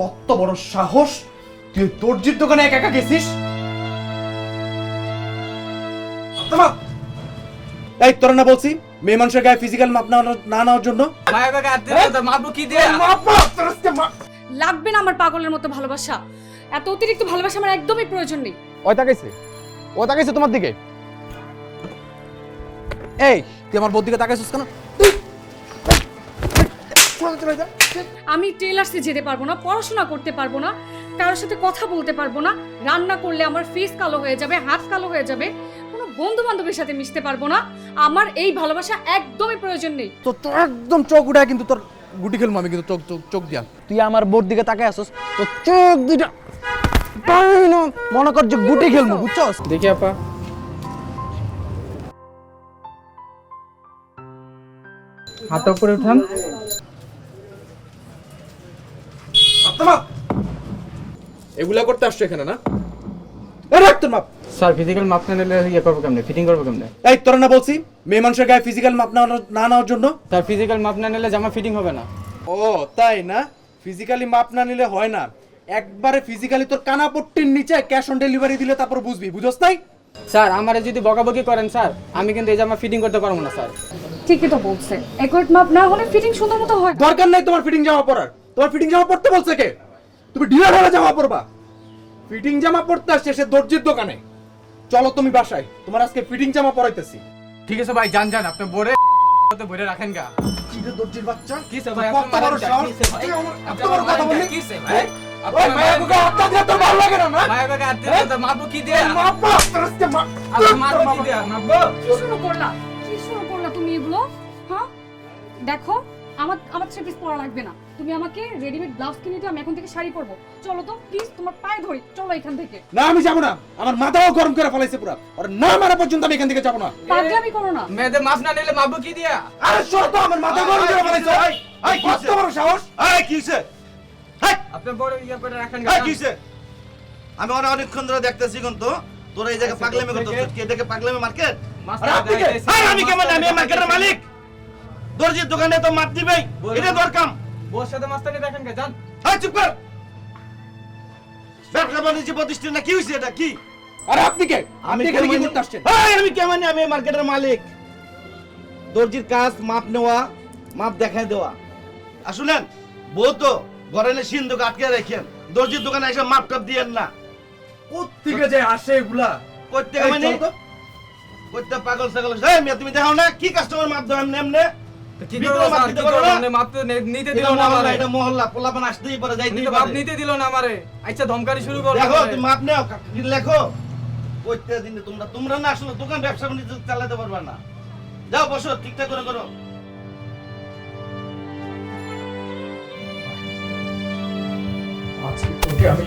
কত বড় সাহস। তুই দর্জির দোকানে একা একা গেছিস? থামা। এই তোরা না বলছি মেয়ে মানুষের গায়ে ফিজিক্যাল মাপ না না নেওয়ার জন্য? লাগবে না আমার পাগলের মতো ভালোবাসা। এত অতিরিক্ত ভালোবাসা আমার একদমই প্রয়োজন নেই। ওই তাকাইছে। ও তাকাইছে তোমার দিকে। এই তুই আমার বোর দিকে তাকাইছিস কেন? চলে যা আমি টেলার্সে যেতে পারব না পড়াশোনা করতে পারব না কারোর সাথে কথা বলতে পারব না রান্না করলে আমার ফেস কালো হয়ে যাবে হাত কালো হয়ে যাবে কোনো বন্ধু বান্ধবের সাথে মিশতে পারব না আমার এই ভালোবাসা একদমই প্রয়োজন নেই। তো তোর একদম চোখ উঠায় কিন্তু তোর গুটি খেলব আমি কিন্তু চোখ চোখ চোখ দিয়া। তুই আমার বোর দিকে তাকাই আসছ তো চোখ দুইটা মনে কর যে গুটি খেলব বুঝছস? দেখি আপা। হাত উপরে উঠান। এগুলা করতে আসছো এখানে না? এ রাখ তোর মাপ। স্যার ফিজিক্যাল মাপ না নিলে ইয়ে করব কেমনে? ফিটিং করব কেমনে? এই তোরা না বলছি মেয়ে মানুষের গায়ে ফিজিক্যাল মাপ না না নেওয়ার জন্য? স্যার ফিজিক্যাল মাপ না নিলে জামা ফিটিং হবে না। ও তাই না? ফিজিক্যালি মাপ না নিলে হয় না। একবারে ফিজিক্যালি তোর কানাপট্টির নিচে ক্যাশ অন ডেলিভারি দিলে তারপর বুঝবি বুঝছস তাই স্যার আমারে যদি বকাবকি করেন স্যার আমি কিন্তু এই জামা ফিটিং করতে পারব না স্যার। ঠিকই তো বলছে। অ্যাকুরেট মাপ না হলে ফিটিং সুন্দর মতো হয়। দরকার নাই তোমার ফিটিং জামা পরার তোমার ফিটিং জামা পরতে বলছে কে? তুমি ডিলার হলে জামা পরবা। ফিটিং জামা পরতে আসছে সে দর্জির দোকানে। চলো তুমি বাসায় তোমার আজকে ফিটিং জামা পরাইতেছি। ঠিক আছে ভাই যান যান আপনি বরে বরে রাখেন গা। কি রে দর্জির বাচ্চা? কি সে ভাই, কত বড় সাহস? কি সে ভাই? এত আপনি বড় কথা মারেন যা, বললি? কি সে ভাই? ওই মায়া মারেন বুকে যা। হাতটা দিলে তোর ভালো লাগে না না? মায়া কাকা আর দিলে তো মাপবো কি দিয়ে? মাপা তোর আজকে কি দিয়ে? মাপবো কি শুরু করলা? কি শুরু করলা তুমি এগুলো? হ্যাঁ? দেখো আমার আমার থ্রি পিস পরা লাগবে না। তুমি আমাকে রেডিমেড ব্লাউজ কিনে দিও আমি এখন থেকে শাড়ি পরবো। চলো তো প্লিজ তোমার পায়ে ধরি। চলো এখান থেকে। না আমি যাব না। আমার মাথাও গরম করে ফেলাইছে পুরো। আর না মারা পর্যন্ত আমি এখান থেকে যাব না। পাগলামি করো না। মেয়েদের মাপ না নিলে মাপবো কি দিয়া? আরে তো আমার মাথা গরম করে ফেলাইছে। এই কত বড় সাহস। এই। আপনি বড় ইয়ে করে রাখেন এই আমি অনেক অনেকক্ষণ ধরে দেখতেছি কিন্তু। তোরা এই জায়গায় পাগলামি করতেছিস কে? দেখে পাগলামি মার্কেট? আমি কেমন আমি মার্কেটের মালিক। দর্জির দোকানে তো মাপ দিবেই। এটা দরকার বউর সাথে মাস্তানি দেখেন গা যান। এই চুপ কর। ব্যবসা বাণিজ্য প্রতিষ্ঠান না কি হইছে এটা? কি? আরে আপনি কে? আপনি এখানে কি করতে আসছেন এই, আমি কেমন? আমি মার্কেটের মালিক। দর্জির কাজ মাপ নেওয়া মাপ দেখায় দেওয়া। আসলেন বউ তো ঘরে এনে সিন্ধুক আটকে রেখেন। দর্জির দোকানে এসে মাপ টাপ দিয়েন না। কোত্থেকে যে আসে এগুলা? করতে মানে? চল পাগল ছাগল এই তুমি দেখো না কি কাস্টমার মাপ দাও এমনি? কি করব? স্যার কি করব? না? আপনি তো নিতে দিল না আমারে। এটা মহল্লা পোলাপান আসতেই পারে যাইতেই তো মাপ নিতে দিল না আমারে। আচ্ছা ধমকানি শুরু করল দেখো তুমি মাপ নেও লেখো? করতে দিন তোমরা তোমরা না আসলে দোকান ব্যবসা বাণিজ্য চালাতে পারবে না। যাও বসো ঠিকঠাক করে করো। আজকে আমি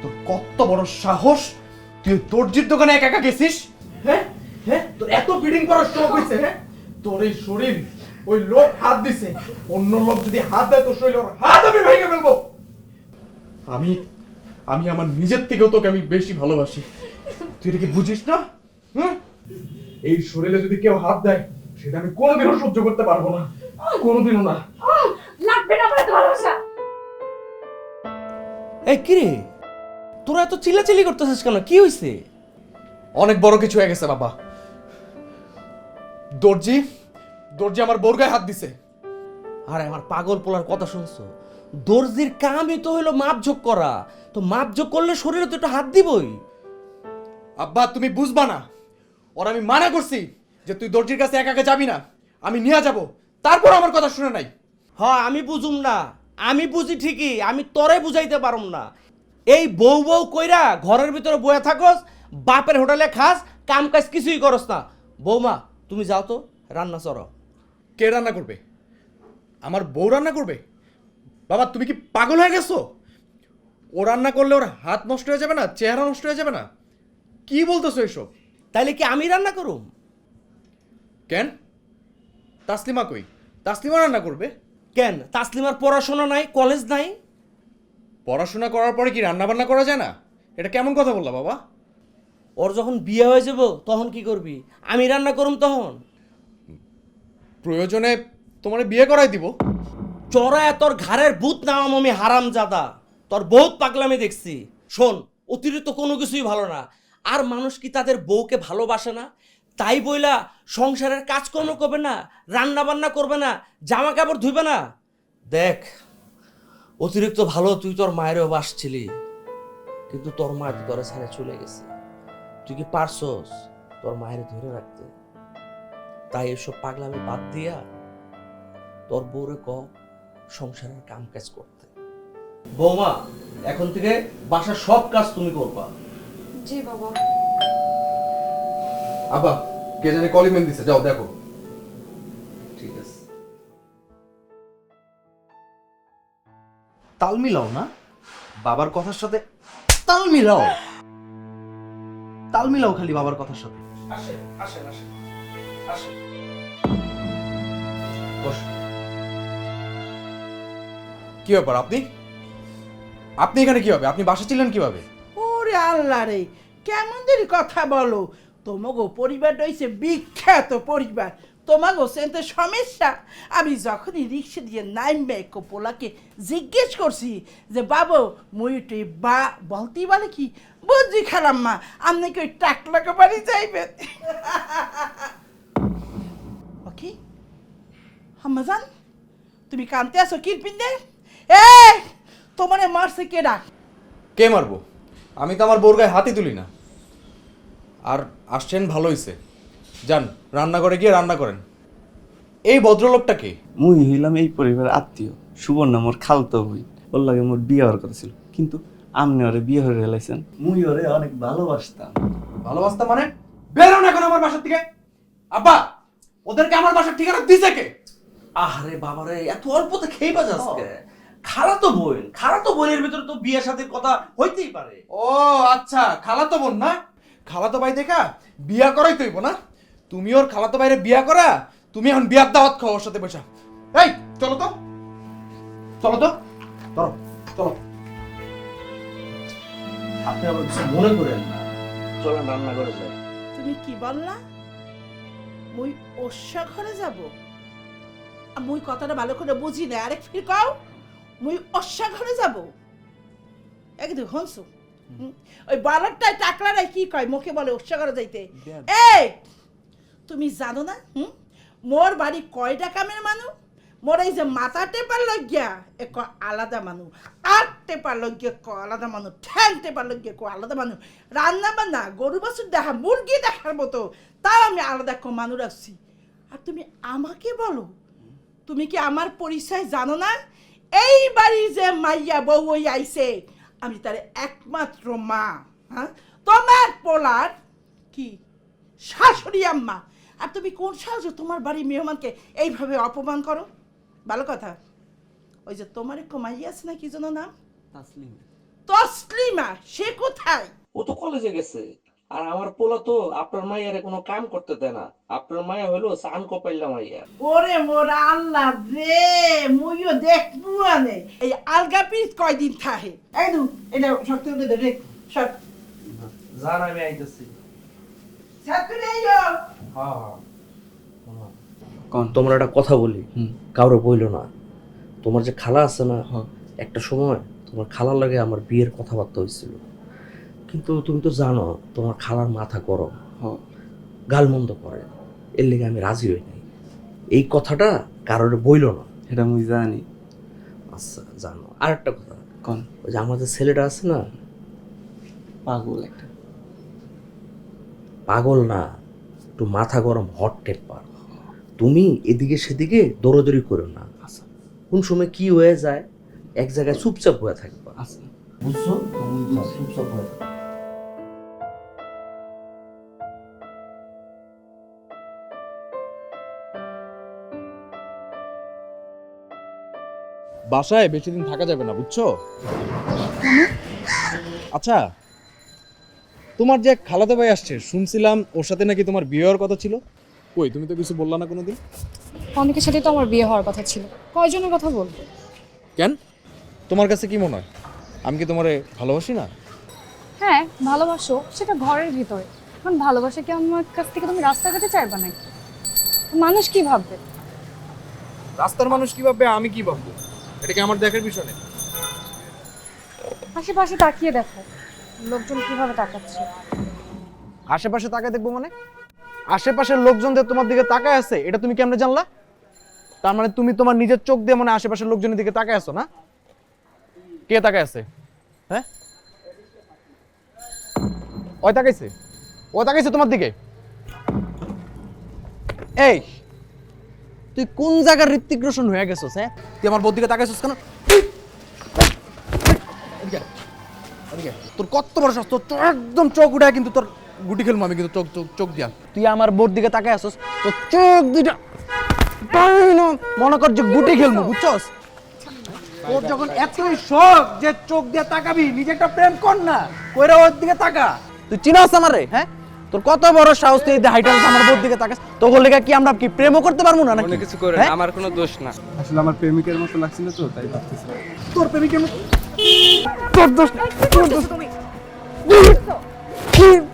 তোর কত বড় সাহস? তুই দর্জির দোকানে একা একা গেছিস? এত ফিটিং করার শখ হয়েছে হ্যাঁ? তোর এই শরীর ওই লোক হাত দিছে অন্য লোক যদি হাত দেয় তোর শরীর ওর হাত আমি ভেঙে ফেলব। আমি আমি আমার নিজের থেকেও তোকে আমি বেশি ভালোবাসি। তুই এটা কি বুঝিস না? হুম? এই শরীরে যদি কেউ হাত দেয় সেটা আমি কোনোদিনও সহ্য করতে পারব না। কোনোদিনও না। লাগবে না আমার ভালোবাসা। এই কিরে তোরা এত চিল্লাচিল্লি করতেছিস কেন? কি হইছে? অনেক বড় কিছু হয়ে গেছে বাবা। দর্জি দর্জি আমার বোর গায়ে হাত দিছে। আরে আমার পাগল পোলার কথা শুনছো? দর্জির কামই তো হলো মাপঝোক করা। তো মাপঝোক করলে শরীরে তো একটু হাত দিবই। আব্বা তুমি বুঝবা না। ওর আমি মানা করছি যে তুই দর্জির কাছে একা একা যাবি না। আমি নিয়ে যাব। তারপর আমার কথা শুনে নাই। হ আমি বুঝুম না। আমি বুঝি ঠিকই আমি তরে বুঝাইতে পারুম না। এই বউ বউ কইরা ঘরের ভিতরে বয়ে থাকস বাপের হোটেলে খাস কাম কাজ কিছুই করস না। বৌমা তুমি যাও তো রান্না চড়ো। কে রান্না করবে? আমার বউ রান্না করবে? বাবা তুমি কি পাগল হয়ে গেছো? ও রান্না করলে ওর হাত নষ্ট হয়ে যাবে না চেহারা নষ্ট হয়ে যাবে না? কি বলতেছো এসব? তাইলে কি আমি রান্না করুম? কেন? তাসলিমা কই? তাসলিমা রান্না করবে? কেন? তাসলিমার পড়াশোনা নাই কলেজ নাই? পড়াশোনা করার পরে কি রান্না বান্না করা যায় না? এটা কেমন কথা বললা বাবা? ওর যখন বিয়ে হয়ে যাব তখন কি করবি? আমি রান্না করুম তখন। প্রয়োজনে তোমার বিয়ে করাই দিব। চড়ায় তোর ঘাড়ের ভূত নামাম আমি হারাম জাদা তোর বহুত পাগলামি দেখছি। শোন অতিরিক্ত কোনো কিছুই ভালো না। আর মানুষ কি তাদের বউকে ভালোবাসে না? তাই বইলা সংসারের কাজকর্ম করবে না রান্না বান্না করবে না জামা কাপড় ধুবে না? দেখ অতিরিক্ত ভালো তুই তোর মায়েরও বাসছিলি। কিন্তু তোর মা তো তোর ছেড়ে চলে গেছে? তুই কি পারছস তোর মায়ের ধরে রাখতে? তাই এসব পাগলামি বাদ দিয়া তোর বউরে ক সংসারের কাম কাজ করতে। বৌমা এখন থেকে বাসার সব কাজ তুমি করবা। জি বাবা। আব্বা কে জানি কলিমেন দিছে যাও দেখো। ঠিক আছে। তাল মিলাও না। বাবার কথার সাথে তাল মিলাও। তাল মিলাও খালি বাবার কথার সাথে। আসেন আসেন আসেন। আসেন। কি ব্যাপার আপনি? আপনি এখানে কি হবে আপনি বাসা ছিলেন কীভাবে? ওরে আল্লাহ রে কেমন দেরি কথা বলো। তোমাগো পরিবারটা হইছে বিখ্যাত পরিবার। তোমাগো সেন্তে সমস্যা। আমি যখনই রিক্সা দিয়ে নামবে পোলাকে জিজ্ঞেস করছি যে বাবু মুই বা বলতেই বলে কি? বুঝি খালাম মা আপনি কি ওই টাকলাকে বাড়ি যাইবেন? ওকে হাম্মাজান তুমি কানতে আসো কিরপিন দে? এ তোমারে মারছে কে ডাক? কে মারবো? আমি তো আমার বোর গায়ে হাতই তুলি না। আর আসছেন ভালো হইছে। যান রান্নাঘরে গিয়ে রান্না করেন। এই ভদ্রলোকটা কে? মুই হইলাম এই পরিবারের আত্মীয়। সুবর্ণা মোর খালতো হই ওর লাগে মোর বিয়ে হওয়ার কথা ছিল। কিন্তু আমনে ওরে বিয়ে হয়ে হেলাইছেন মুই ওরে অনেক ভালোবাসতাম। ভালোবাসতা মানে? বেরোন এখন আমার বাসার থেকে আব্বা ওদেরকে আমার বাসার ঠিকানা দিছে কে? আরে বাবারে এত অল্পতে খেয়ে বাজাস কে খালা তো বোন খালা তো বোনের ভিতরে তো বিয়ের সাথে কথা হইতেই পারে। ও আচ্ছা খালা তো বোন না? খালাতো ভাই দেখা বিয়া করাই তৈব না। তুমি ওর খালাতো ভাইরে বিয়া করা তুমি এখন বিয়ার দাওয়াত খাও ওর সাথে বসা। এই চলো তো। চলো তো। চলো চলো। আপনি আবার কিছু মনে করেন না। চলেন রান্না করে যাই। তুমি কি বললা? মুই ওষা ঘরে যাব? মুই কথাটা ভালো করে বুঝি না আরেক ফির কও মুই ওষা ঘরে যাব? একদম হনসু ওই বালকটাই টাকলারাই কি কয়? মুখে বলে ওষা ঘরে যাইতে। এই তুমি জানো না? হুম? মোর বাড়ি কয়টা কামের মানুষ মোর এই যে মাথা টেপার লজ্ঞা এক আলাদা মানুষ আর টেপার লজ্ঞা ক আলাদা মানুষ ঠ্যাং টেপার লজ্ঞা ক আলাদা মানুষ রান্না বান্না গরু বাছুর দেখা, মুরগি দেখার মতো, তাও আমি আলাদা ক মানুষ রাখছি। আর তুমি আমাকে বলো, তুমি কি আমার পরিচয় জানো না? এই বাড়ির যে মাইয়া বউ আইছে, আমি তার একমাত্র মা হ্যাঁ? তোমার পোলার কি? শাশুড়ি আম্মা। আর তুমি কোন সাহায্য তোমার বাড়ির মেহমানকে এইভাবে অপমান করো? ভালো কথা। ওই যে তোমার এক মাইয়া আছে না কি যেন নাম? তাসলিম। তসলিমা সে কোথায়? ও তো কলেজে গেছে। আর আমার পোলা তো আপনার মাইয়ারে কোনো কাম করতে দেয় না। আপনার মাইয়া হলো সান কপাইলা মাইয়া। ওরে মোর আল্লাহ রে মুইও দেখব আনে। এই আলগা পিস কয়দিন থাহে একদম এটা শক্ত করে দে রে সব জান আমি আইতেছি। সাথ করে আইও। কোন তোমরা একটা কথা বলি। কাউরে বইলো না। তোমার যে খালা আছে না হ্যাঁ। একটা সময় তোমার খালার লাগে আমার বিয়ের কথাবার্তা হয়েছিল কিন্তু তুমি তো জানো তোমার খালার মাথা গরম। হ গালমন্দ করে। এর লেগে আমি রাজি হই নাই। এই কথাটা কারোর বইল না। এটা আমি জানি। আচ্ছা জানো। আর একটা কথা। কোন। ওই যে আমাদের ছেলেটা আছে না? পাগল একটা। পাগল না একটু মাথা গরম হট টেম্পার। তুমি এদিকে সেদিকে দৌড়াদৌড়ি করো না। আচ্ছা। কোন সময় কি হয়ে যায়? এক জায়গায় চুপচাপ হয়ে থাকবা। আচ্ছা। বুঝছ? চুপচাপ হয়ে থাকবা। বাসায় বেশি দিন থাকা যাবে না বুঝছ? আচ্ছা তোমার যে এক খালাতো ভাই আসছে শুনছিলাম ওর সাথে নাকি তোমার বিয়ে হওয়ার কথা ছিল? কই তুমি তো কিছু বললা না কোনোদিন? অনেকের সাথে তো আমার বিয়ে হওয়ার কথা ছিল। কয়জনের কথা বলব? কেন? তোমার কাছে কি মনে হয়? আমি কি তোমারে ভালোবাসি না? হ্যাঁ ভালোবাসো সেটা ঘরের ভিতরে। এখন ভালোবাসা কি আমার কাছ থেকে তুমি রাস্তাঘাটে চাইবা নাকি? মানুষ কি ভাববে? রাস্তার মানুষ কি ভাববে আমি কি ভাববো? এটা কি আমার দেখার বিষয় নেই আশেপাশে তাকিয়ে দেখো লোকজন কীভাবে তাকাচ্ছে। আশেপাশে তাকায় দেখব মানে? আশেপাশের লোকজনদের তোমার দিকে তাকায় আছে, এটা তুমি কেমনে জানলা? তার মানে তুমি তোমার নিজের চোখ দিয়ে মানে আশেপাশের লোকজনের দিকে তাকায় আছো, না? কে তাকায় আছে? হ্যাঁ? ওই তাকাইছে? ও তাকাইছে তোমার দিকে? এই, তুই কোন জায়গার ঋত্বিক রোশন হয়ে গেছিস হ্যাঁ? তুই আমার বউর দিকে তাকাইছিস কেন। তোর কত বড় সাহস তোর একদম চোখ উঠায় কিন্তু তোর গুটি খেলব আমি কিন্তু চোখ চোখ চোখ দিয়া। তুই আমার বোর দিকে তাকায় আসছ তোর চোখ দুইটা তাই মনে কর যে গুটি খেলব বুঝছস? তোর যখন এতই শখ যে চোখ দিয়ে তাকাবি নিজে একটা প্রেম কর না কইরা ওর দিকে তাকা। তুই চিনাস আমারে হ্যাঁ? তোর কত বড় সাহস তুই হাইটাল আমার বোর দিকে তাকাস? তোর লেগে কি আমরা কি প্রেমও করতে পারব না নাকি? অনেক কিছু করে হ্যাঁ? আমার কোনো দোষ না। আসলে আমার প্রেমিকের মতো লাগছিল তো তাই ভাবতেছিলাম তোর প্রেমিকের মতো তোর দোষ তোর দোষ কি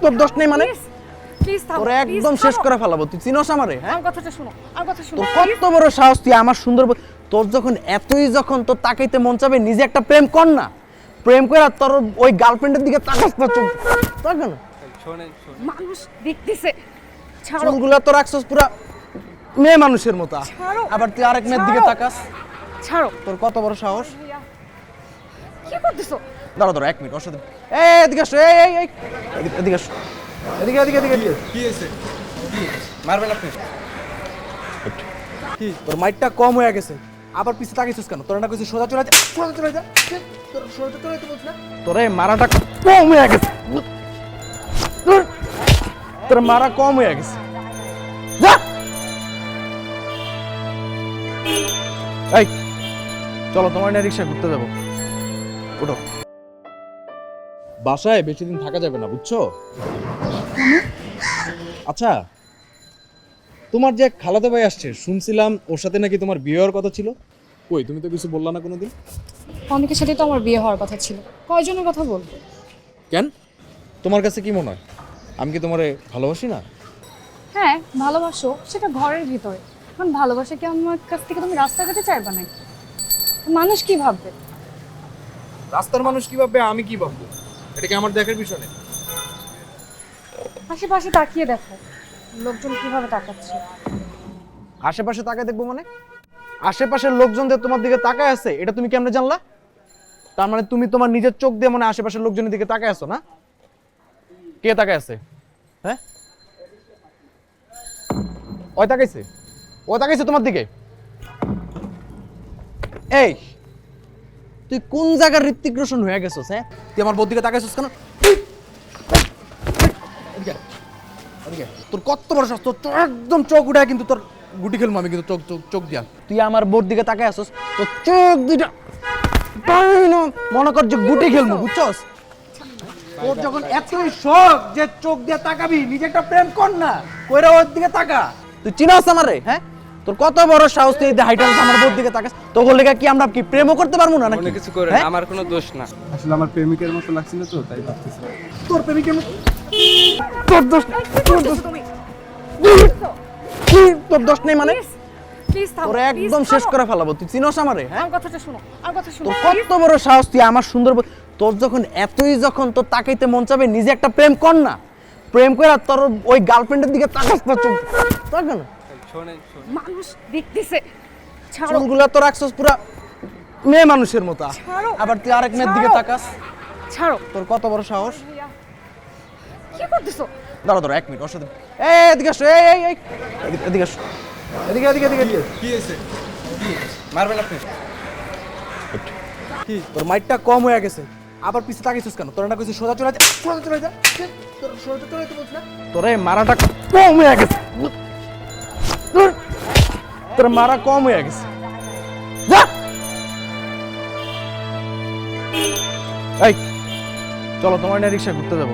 তোর দোষ নেই মানে? প্লিজ তোর please একদম শেষ করে ফেলাবো তুই চিনস আমারে হ্যাঁ? কথাটা শোনো আমার কথা শোনো কত বড় সাহস তুই আমার সুন্দর তোর যখন এতই যখন তোর তাকাইতে মন চাবে নিজে একটা প্রেম কর না। প্রেম করে তোর ওই গার্লফ্রেন্ডের দিকে তাকাস না চোখ তাকা না শোনেন শোনেন মানুষ দেখতেছে চুলগুলা তো রাখছস পুরা মেয়ে মানুষের মতো। আবার তুই আরেক মেয়ের দিকে তাকাস? ছাড়ো। তোর কত বড় সাহস? কি করতেছো? দাঁড়া দাঁড়া এক মিনিট ওর সাথে এদিকে আসো এই এই এদিকে- আসো। এদিকে এদিকে এদিকে। এদিকে কি হয়েছে? মারবেন আপনি? কি? তোর মাইটটা কম হয়ে গেছে। আবার পিছে তাকাইছিস কেন? তোর না কইছিস সোজা চলে যা সোজা চলে যা। তোর সোজা চলে যেতে বলছিস না। তোর মারাটা কম হয়ে গেছে। তোর তোর মারা কম হয়ে গেছে। যা। এই চলো তোমার নিয়ে রিক্সা ঘুরতে যাব। ওঠো বাসায় বেশি দিন থাকা যাবে না বুঝছ? আচ্ছা তোমার যে খালাতো ভাই আসছে শুনছিলাম ওর সাথে নাকি তোমার বিয়ে হওয়ার কথা ছিল? কই তুমি তো কিছু বললা না কোনোদিন? অনেকের সাথে তো আমার বিয়ে হওয়ার কথা ছিল। কয়জনের কথা বলব? কেন? তোমার কাছে কি মনে হয়? আমি কি তোমারে ভালোবাসি না? হ্যাঁ ভালোবাসো সেটা ঘরের ভিতরে। এখন ভালোবাসা কি আমার কাছ থেকে তুমি রাস্তাঘাটে চাইবা নাকি? মানুষ কি ভাববে? রাস্তার মানুষ কি ভাববে আমি কি ভাববো? এটা কি আমার দেখার বিষয় নেই আশেপাশে তাকিয়ে দেখো। লোকজন কীভাবে তাকাচ্ছে? আশেপাশে তাকায় দেখব মানে? আশেপাশের লোকজনদের তোমার দিকে তাকায় আছে এটা তুমি কেমনে জানলা? তার মানে তুমি তোমার নিজের চোখ দিয়ে মানে আশেপাশের লোকজনের দিকে তাকায় আছো না? কে তাকায় আছে? হ্যাঁ? ওই তাকাইছে? ও তাকাইছে তোমার দিকে? এই! তুই কোন জায়গার ঋত্বিক রোশন হয়ে গেছিস হ্যাঁ? তুই আমার বউর দিকে তাকাইছিস কেন। তোর কত বড় তোর একদম চোখ উঠায় কিন্তু তোর গুটি খেলব আমি কিন্তু, চোখ চোখ চোখ দিয়া। তুই আমার বোর দিকে তাকায় আসছ তোর চোখ দুইটা মনে কর যে গুটি খেলব, বুঝছস? তোর যখন এতই শখ যে চোখ দিয়ে তাকাবি নিজে একটা প্রেম কর না, কইরা ওর দিকে তাকা। তুই চিনাস আমারে হ্যাঁ? তোর কত বড় সাহস তুই হাইটাল আমার বোর দিকে তাকাস? তোর লেগে কি আমরা কি প্রেমও করতে পারব না নাকি? কিছু করে হ্যাঁ? আমার কোনো দোষ না। আসলে আমার প্রেমিকের মতো লাগছিল তো তাই ভাবতেছিলাম তোর প্রেমিকের মতো? তোর দোষ তোর দোষ কি তোর দোষ নেই মানে? তোর একদম শেষ করে ফেলাবো তুই চিনস আমারে হ্যাঁ? আমার কথাটা শোনো আমার কথা শোনো কত বড় সাহস তুই আমার সুন্দর তোর যখন এতই যখন তোর তাকাইতে মন চাবে নিজে একটা প্রেম কর না। প্রেম করে আর তোর ওই গার্লফ্রেন্ডের দিকে তাকাস না চোখ তাকা না। মানুষ দেখতেছে। চুলগুলা তো রাখছস পুরা মেয়ে মানুষের মতো। আবার তুই আরেক মেয়ের দিকে তাকাস। ছাড়ো। তোর কত বড় সাহস? কি করতেছো? দাঁড়া দাঁড়া এক মিনিট ওর সাথে এই এদিকে আসো এই এই এদিকে- এদিকে আসো। এদিকে এদিকে এদিকে। কি হয়েছে? মারবেন আপনি? কি? তোর মাইটটা কম হয়ে গেছে। আবার পিছে তাকাইছিস কেন? তোর না কইছিস সোজা চলে যা সোজা চলে যা। তোর সোজা চলে যেতে বলছিস না। তোর এই মারাটা কম হয়ে গেছে। তোর মারা কম হয়ে গেছে। এই, চলো তোমার না রিক্সা ঘুরতে যাব।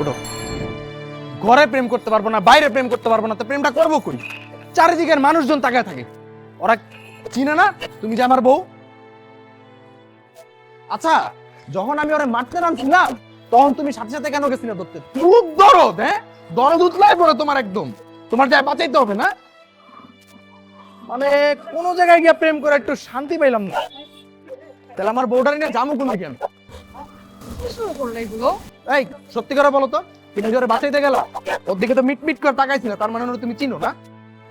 ওঠো। ঘরে প্রেম করতে পারব না, বাইরে প্রেম করতে পারব না, তো প্রেমটা করব কই? চারিদিকের মানুষজন তাকায় থাকে। ওরা চিনে না? তুমি যে আমার বউ? আচ্ছা যখন আমি ওরা মারতে নামছিলাম তখন তুমি সাথে সাথে কেন গেছিলে ধরতে? খুব দরদ হ্যাঁ? দরদ উতলাই পড়ে তোমার একদম। তোমার যায় বাঁচাইতে হবে না? মানে কোনো জায়গায় গিয়ে প্রেম করে একটু শান্তি পাইলাম না। তাহলে আমার বউটার নিয়ে যাব কোনো কেন? কি শুরু এই, সত্যি করে বলো তো কিনা জোরে বাঁচাইতে গেল? ওর দিকে তো মিট মিট করে তাকাইছিল, তার মানে তুমি চিনো না?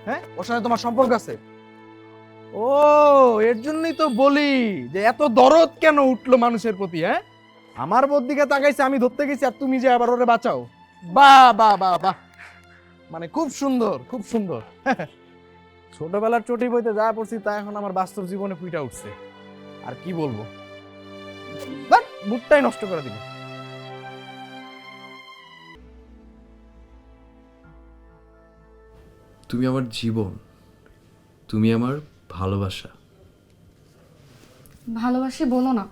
হ্যাঁ? ওর সাথে তোমার সম্পর্ক আছে? ও, এর জন্যই তো বলি যে এত দরদ কেন উঠল মানুষের প্রতি হ্যাঁ? আমার বোর দিকে তাকাইছে, আমি ধরতে গেছি, আর তুমি যে আবার ওরে বাঁচাও। বাহ বাহ বাহ বাহ। মানে খুব সুন্দর খুব সুন্দর। ছোটবেলার চটি বইতে যা পড়ছি তা এখন আমার বাস্তব জীবনে ফুইটা উঠছে। আর কি বলব? মুডটাই নষ্ট করে দিল। তুমি আমার জীবন তুমি আমার ভালোবাসা। ভালোবাসি বলো না।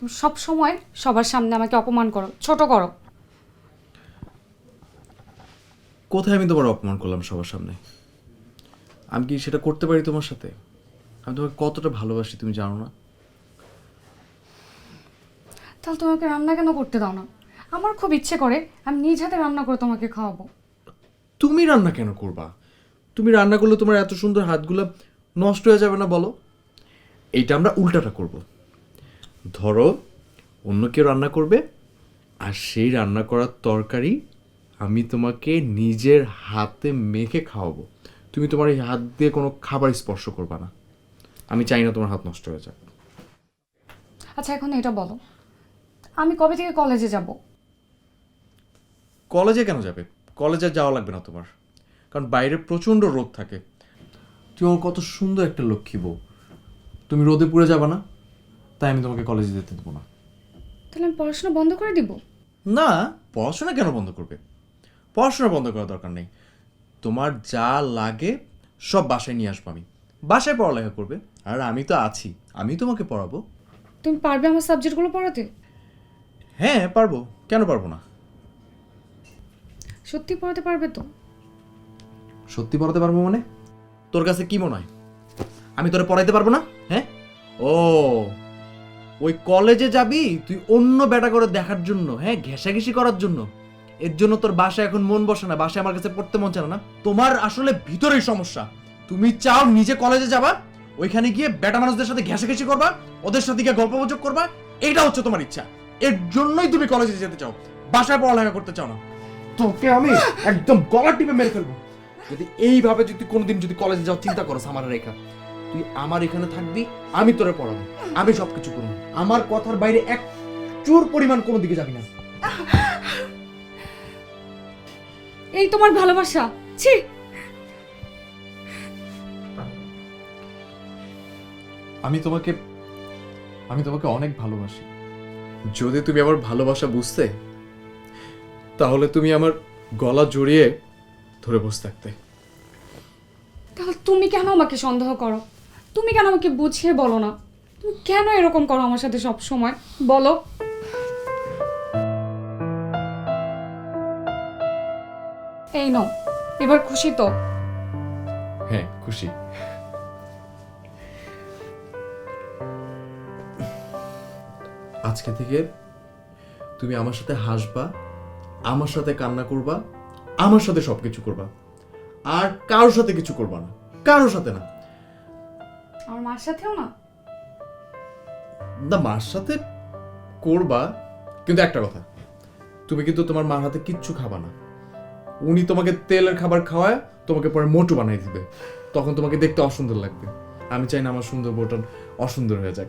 তুমি সব সময় সবার সামনে আমাকে অপমান করো ছোট করো। কোথায় আমি তোমার অপমান করলাম সবার সামনে? আমি কি সেটা করতে পারি তোমার সাথে? আমি তোমাকে কতটা ভালোবাসি তুমি জানো না? তাহলে তোমাকে রান্না কেন করতে দাও না? আমার খুব ইচ্ছে করে আমি নিজ হাতে রান্না করে তোমাকে খাওয়াবো। তুমি রান্না কেন করবা? তুমি রান্না করলে তোমার এত সুন্দর হাতগুলো নষ্ট হয়ে যাবে না বলো? এইটা আমরা উল্টাটা করব। ধরো অন্য কেউ রান্না করবে আর সেই রান্না করার তরকারি আমি তোমাকে নিজের হাতে মেখে খাওয়াবো। তুমি তোমার এই হাত দিয়ে কোনো খাবার স্পর্শ করবা না। আমি চাই না তোমার হাত নষ্ট হয়ে যাক। আচ্ছা এখন এটা বলো। আমি কবে থেকে কলেজে যাব? কলেজে কেন যাবে? কলেজে যাওয়া লাগবে না তোমার। কারণ বাইরে প্রচণ্ড রোদ থাকে। তুমি আমার কত সুন্দর একটা লক্ষ্মী বউ। তুমি রোদে পুড়ে যাবে না? তাই আমি তোমাকে কলেজে যেতে দেবো না। তাহলে আমি পড়াশোনা বন্ধ করে দিব? না পড়াশোনা কেন বন্ধ করবে? পড়াশোনা বন্ধ করার দরকার নেই। তোমার যা লাগে সব বাসায় নিয়ে আসব আমি। বাসায় পড়ালেখা করবে। আর আমি তো আছি। আমি তোমাকে পড়াবো। তুমি পারবে আমার সাবজেক্টগুলো পড়াতে? হ্যাঁ পারব। কেন পারব না? সত্যি পড়াতে পারবে তো? সত্যি পড়াতে পারব মানে? তোর কাছে কি মনে হয়? আমি তোরে পড়াইতে পারব না? হ্যাঁ? ও ওই কলেজে যাবি তুই অন্য বেটা করে দেখার জন্য হ্যাঁ ঘেঁষাঘেঁষি করার জন্য। এর জন্য তোর বাসায় এখন মন বসে না, বাসায় আমার কাছে পড়তে মন চায় না তোমার আসলে ভিতরেই সমস্যা। তুমি চাও নিজে কলেজে যাবা, ওইখানে গিয়ে বেটা মানুষদের সাথে ঘেঁষাঘেঁষি করবা, ওদের সাথে গিয়ে গল্প গুজব করবা, এটা হচ্ছে তোমার ইচ্ছা। এর জন্যই তুমি কলেজে যেতে চাও, বাসায় পড়ালেখা করতে চাও না। তোকে আমি একদম গলা টিপে মেরে ফেলব। যদি এইভাবে যদি কোনোদিন যদি কলেজে যাওয়ার চিন্তা করো আমার রেখা, তুই আমার এখানে থাকবি, আমি তোরে পড়াবো, আমি সবকিছু করব। আমার কথার বাইরে এক চুর পরিমাণ কোনো দিকে যাবি না। এই তোমার ভালোবাসা ছি। আমি তোমাকে আমি তোমাকে অনেক ভালোবাসি। যদি তুমি আমার ভালোবাসা বুঝতে তাহলে তুমি আমার গলা জড়িয়ে ধরে বসে থাকতে। তাহলে তুমি কেন আমাকে সন্দেহ করো? তুমি কেন আমাকে বুঝিয়ে বলো না? তুমি কেন এরকম করো আমার সাথে সব সময় বলো। এই নাও এবার খুশি তো। হ্যাঁ খুশি। আজকে থেকে তুমি আমার সাথে হাসবা আমার সাথে কান্না করবা আমার সাথে সবকিছু করবা। আর কারোর সাথে কিছু করবা না কারোর সাথে না। আমার মার সাথেও না? না মার সাথে করবা কিন্তু একটা কথা তুমি কিন্তু তোমার মার হাতে কিচ্ছু খাবা না। উনি তোমাকে তেলের খাবার খাওয়ায়, তোমাকে পরে মোটু বানাই দিবে। তখন তোমাকে দেখতে অসুন্দর লাগবে। আমি চাই না আমার সুন্দর বউটা অসুন্দর হয়ে যাক।